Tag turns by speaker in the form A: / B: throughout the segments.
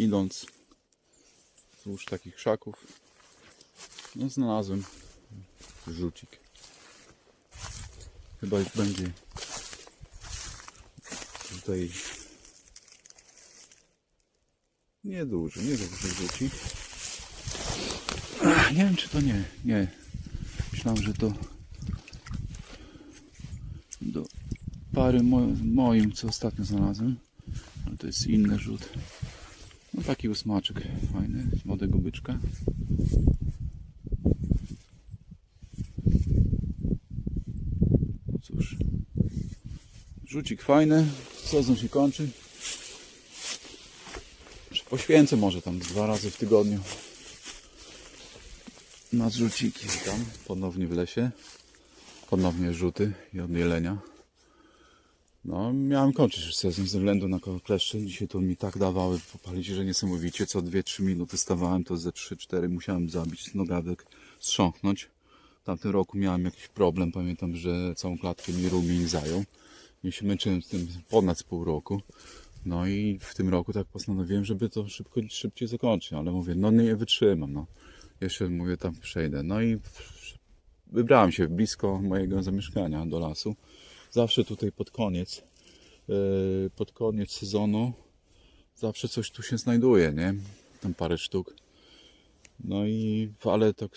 A: idąc wzdłuż takich krzaków, no znalazłem rzucik. Chyba będzie tutaj nieduży, nieduży. Ach, Nie wiem czy to nie, nie. Myślałem, że to do pary mo moim, co ostatnio znalazłem. Ale to jest inny rzut. No taki usmaczek fajny, z młodego byczka. No cóż. Rzucik fajny, sezon się kończy. Poświęcę może tam dwa razy w tygodniu na rzuciki tam, ponownie w lesie. Ponownie rzuty i od jelenia. No, miałem kończyć już sezon ze względu na kleszcze. Dzisiaj to mi tak dawały popalić, że niesamowicie. Co 2-3 minuty stawałem, to ze 3-4 musiałem zabić nogawek, strząknąć. W tamtym roku miałem jakiś problem. Pamiętam, że całą klatkę mi rumień zajął. I się męczyłem z tym ponad pół roku. No i w tym roku tak postanowiłem, żeby to szybko, szybciej zakończyć. Ale mówię, no nie wytrzymam. No. Jeszcze mówię, tam przejdę. No i wybrałem się blisko mojego zamieszkania do lasu. Zawsze tutaj pod koniec, yy, pod koniec sezonu, zawsze coś tu się znajduje, nie? Tam parę sztuk. No i, ale tak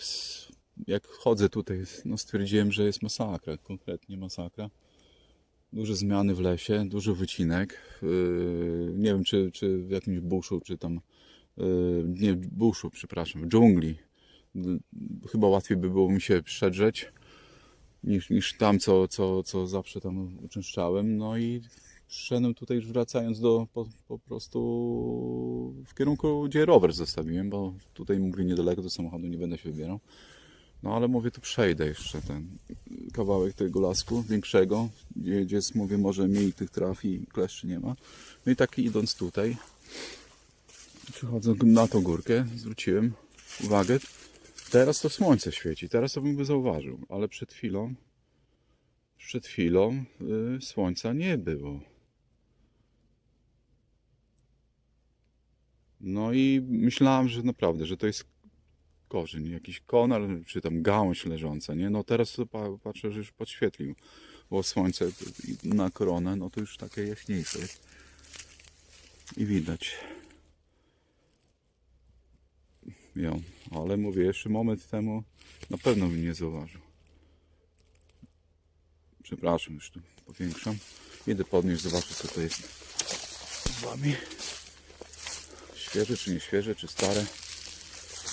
A: jak chodzę tutaj, no stwierdziłem, że jest masakra, konkretnie masakra. Duże zmiany w lesie, duży wycinek. Yy, nie wiem, czy, czy w jakimś buszu, czy tam, yy, nie w buszu, przepraszam, w dżungli. Chyba łatwiej by było mi się przedrzeć niż, niż tam, co, co, co zawsze tam uczęszczałem. No i szedłem tutaj już wracając do po, po prostu w kierunku, gdzie rower zostawiłem, bo tutaj mówię niedaleko do samochodu nie będę się wybierał. No ale mówię, tu przejdę jeszcze ten kawałek tego lasku większego, gdzie, gdzie jest, mówię, może mniej tych traf i kleszczy nie ma. No i tak idąc tutaj, przychodzę na tą górkę, zwróciłem uwagę, Teraz to słońce świeci, teraz to bym by zauważył, ale przed chwilą, przed chwilą y, słońca nie było. No i myślałem, że naprawdę, że to jest korzeń, jakiś konar, czy tam gałąź leżąca, nie? No teraz to pa- patrzę, że już podświetlił, bo słońce na koronę, no to już takie jaśniejsze jest. I widać. Ją. Ale mówię, jeszcze moment temu na pewno bym nie zauważył. Przepraszam, już tu powiększam. Idę podnieść, zobaczę co to jest z wami. Świeże czy nie świeże, czy stare.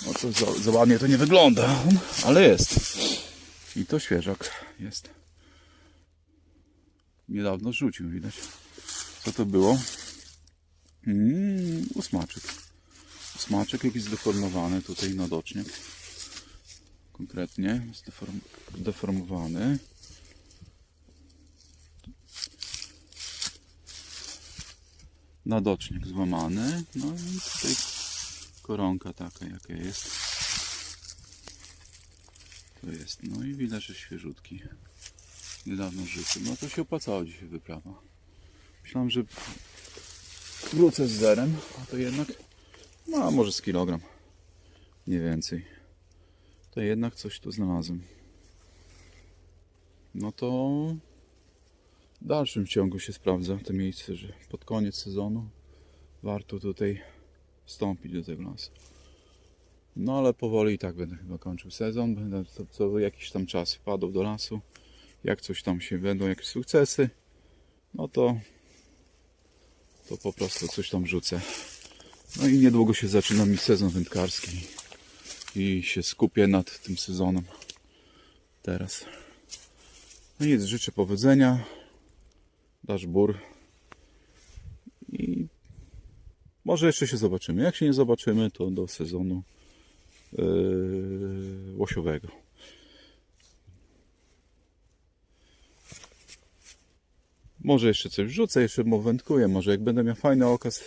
A: No to za, za ładnie to nie wygląda, ale jest. I to świeżak jest. Niedawno rzucił, widać. Co to było? Mm, usmaczek. Smaczek jakiś zdeformowany tutaj nadocznik. Konkretnie zdeform, zdeformowany. Nadocznik złamany. No i tutaj koronka taka jaka jest. To jest. No i widać, że świeżutki. Niedawno żyty. No to się opłacało dzisiaj wyprawa. Myślałem, że wrócę z zerem, a to jednak no, może z kilogram. Nie więcej. To jednak coś tu znalazłem. No to w dalszym ciągu się sprawdza to miejsce, że pod koniec sezonu warto tutaj wstąpić do tego lasu. No ale powoli i tak będę chyba kończył sezon. Będę co, co jakiś tam czas wpadał do lasu. Jak coś tam się będą jakieś sukcesy, no to to po prostu coś tam rzucę. No i niedługo się zaczyna mi sezon wędkarski i się skupię nad tym sezonem teraz. No nic, życzę powodzenia, dasz bór i może jeszcze się zobaczymy. Jak się nie zobaczymy, to do sezonu yy, łosiowego. Może jeszcze coś wrzucę, jeszcze wędkuję. Może jak będę miał fajny okaz,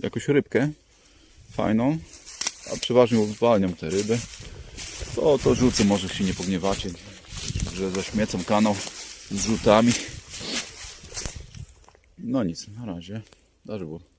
A: jakąś rybkę fajną, a przeważnie uwalniam te ryby, to, to rzucę, może się nie pogniewacie, że zaśmiecam kanał z rzutami. No nic, na razie. Dasz było.